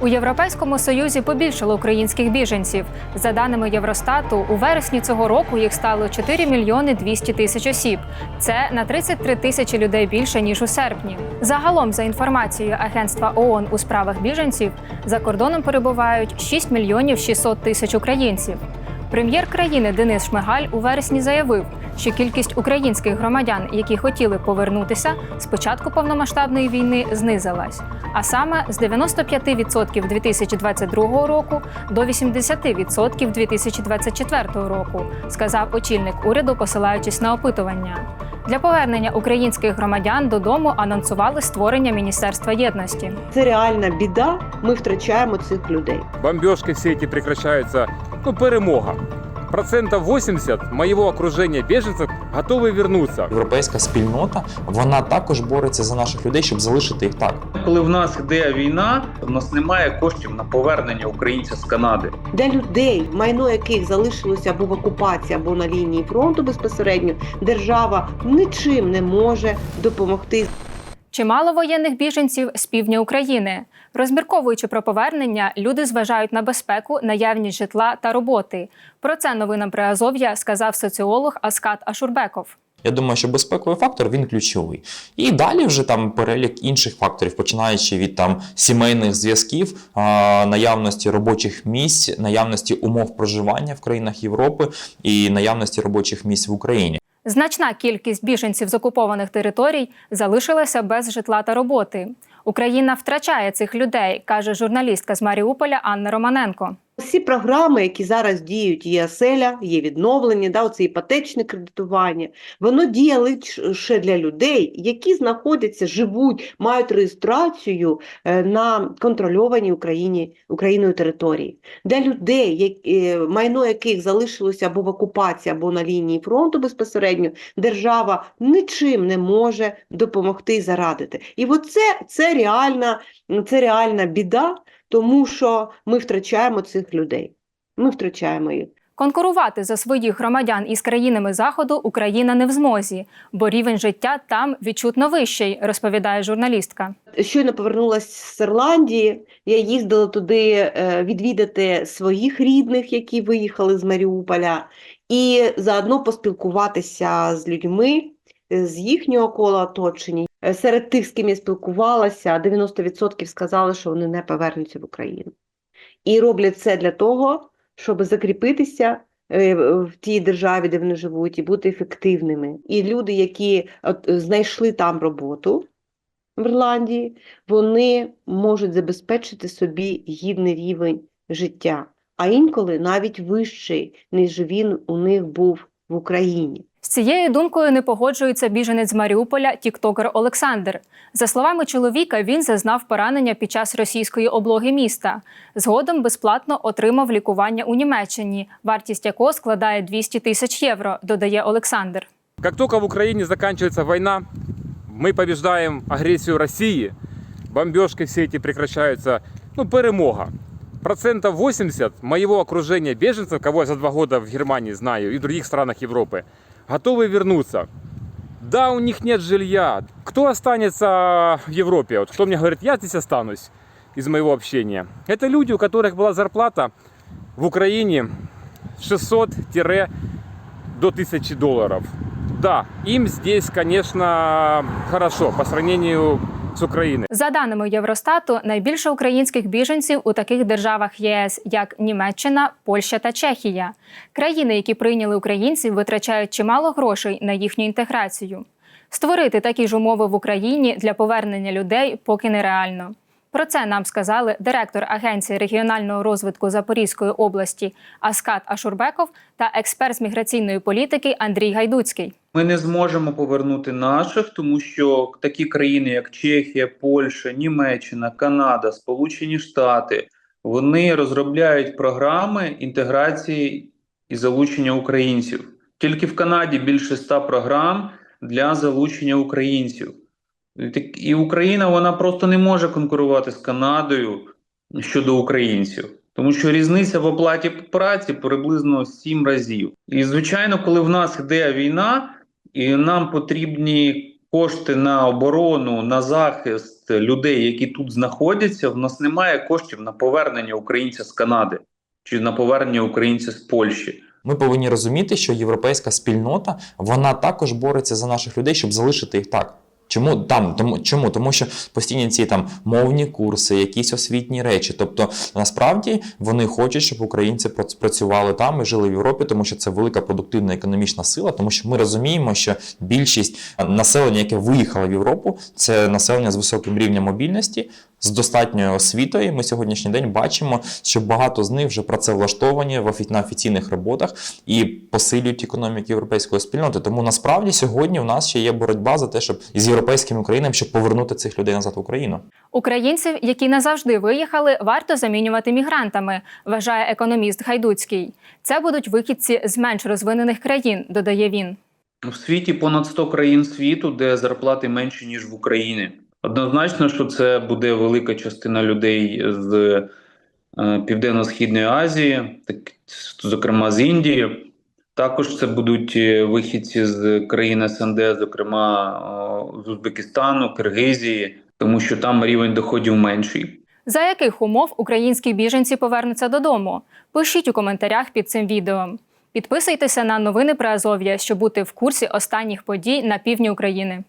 У Європейському Союзі побільшало українських біженців. За даними Євростату, у вересні цього року їх стало 4 мільйони 200 тисяч осіб. Це на 33 тисячі людей більше ніж у серпні. Загалом, за інформацією Агентства ООН у справах біженців, за кордоном перебувають 6 мільйонів 600 тисяч українців. Прем'єр країни Денис Шмигаль у вересні заявив, що кількість українських громадян, які хотіли повернутися, з початку повномасштабної війни знизилась. А саме з 95% 2022 року до 80% 2024 року, сказав очільник уряду, посилаючись на опитування. Для повернення українських громадян додому анонсували створення Міністерства єдності. Це реальна біда. Ми втрачаємо цих людей. бомбежки все эти прекращаются. Ну, перемога. Процентов 80 моего окружения беженцев готовы вернуться. Європейська спільнота вона також бореться за наших людей, щоб залишити їх так. Коли в нас йде війна, в нас немає коштів на повернення українців з Канади. Для людей, майно яких залишилося або в окупації, або на лінії фронту безпосередньо, держава нічим не може допомогти. Чимало воєнних біженців з півдня України. Розмірковуючи про повернення, люди зважають на безпеку, наявність житла та роботи. Про це новинам Приазов'я сказав соціолог Аскат Ашурбеков. Я думаю, що безпековий фактор він ключовий. І далі вже там перелік інших факторів, починаючи від там сімейних зв'язків, наявності робочих місць, наявності умов проживання в країнах Європи і наявності робочих місць в Україні. Значна кількість біженців з окупованих територій залишилася без житла та роботи. Україна втрачає цих людей, каже журналістка з Маріуполя Анна Романенко. Всі програми, які зараз діють, є оселя, є відновлення, да, оце іпотечне кредитування, воно діє лише для людей, які знаходяться, живуть, мають реєстрацію е, на контрольованій Україні, Україною території. Для людей, е, майно яких залишилося або в окупації, або на лінії фронту безпосередньо, держава нічим не може допомогти і зарадити. І оце це реальна, це реальна біда, тому що ми втрачаємо цих людей. Ми втрачаємо їх. Конкурувати за своїх громадян із країнами Заходу Україна не в змозі, бо рівень життя там відчутно вищий, розповідає журналістка. Щойно повернулася з Ірландії. Я їздила туди е, відвідати своїх рідних, які виїхали з Маріуполя, і заодно поспілкуватися з людьми е, з їхнього кола оточення. Е, Серед тих, з ким я спілкувалася, 90% сказали, що вони не повернуться в Україну. І роблять це для того, щоб закріпитися е, в тій державі, де вони живуть, і бути ефективними. І люди, які знайшли там роботу в Ірландії, вони можуть забезпечити собі гідний рівень життя, а інколи навіть вищий, ніж він у них був в Україні. З цією думкою не погоджується біженець з Маріуполя, тіктокер Олександр. За словами чоловіка, він зазнав поранення під час російської облоги міста. Згодом безплатно отримав лікування у Німеччині, вартість якого складає 200 тисяч євро, додає Олександр. Как только в Украине заканчивается война, мы побеждаем агрессию России, бомбежки все эти прекращаются. Ну, перемога. Процентов 80 моего окружения беженцев, кого я за два года в Германии знаю и в других странах Европы, готовы вернуться. Да, у них нет жилья. Кто останется в Европе? Вот кто мне говорит, я здесь останусь из моего общения. Это люди, у которых была зарплата в Украине 600 до 1000 долларов. Да, им здесь, конечно, хорошо по сравнению с України. За даними Євростату, найбільше українських біженців у таких державах ЄС, як Німеччина, Польща та Чехія. Країни, які прийняли українців, витрачають чимало грошей на їхню інтеграцію. Створити такі ж умови в Україні для повернення людей поки нереально. Про це нам сказали директор Агенції регіонального розвитку Запорізької області Аскат Ашурбеков та експерт з міграційної політики Андрій Гайдуцький. Ми не зможемо повернути наших, тому що такі країни, як Чехія, Польща, Німеччина, Канада, Сполучені Штати, вони розробляють програми інтеграції і залучення українців. Тільки в Канаді більше 100 програм для залучення українців. І Україна вона просто не може конкурувати з Канадою щодо українців, тому що різниця в оплаті праці приблизно 7 разів. І звичайно, коли в нас йде війна, і нам потрібні кошти на оборону, на захист людей, які тут знаходяться, в нас немає коштів на повернення українця з Канади чи на повернення українця з Польщі. Ми повинні розуміти, що європейська спільнота вона також бореться за наших людей, щоб залишити їх так. Чому там? Тому чому? Тому що постійні ці там мовні курси, якісь освітні речі. Тобто, насправді вони хочуть, щоб українці працювали там і жили в Європі, тому що це велика продуктивна економічна сила. Тому що ми розуміємо, що більшість населення, яке виїхало в Європу, це населення з високим рівнем мобільності, з достатньою освітою. Ми сьогоднішній день бачимо, що багато з них вже працевлаштовані в офі- на офіційних роботах і посилюють економіку європейської спільноти. Тому насправді сьогодні у нас ще є боротьба за те, щоб із європейськими країнами, щоб повернути цих людей назад в Україну. Українців, які назавжди виїхали, варто замінювати мігрантами, вважає економіст Гайдуцький. Це будуть вихідці з менш розвинених країн, додає він. В світі понад 100 країн світу, де зарплати менші ніж в Україні. Однозначно, що це буде велика частина людей з е, Південно-Східної Азії, так, зокрема з Індії. Також це будуть е, вихідці з країн СНД, зокрема з Узбекистану, Киргизії, тому що там рівень доходів менший. За яких умов українські біженці повернуться додому? Пишіть у коментарях під цим відео. Підписуйтеся на новини про Азов'я, щоб бути в курсі останніх подій на півдні України.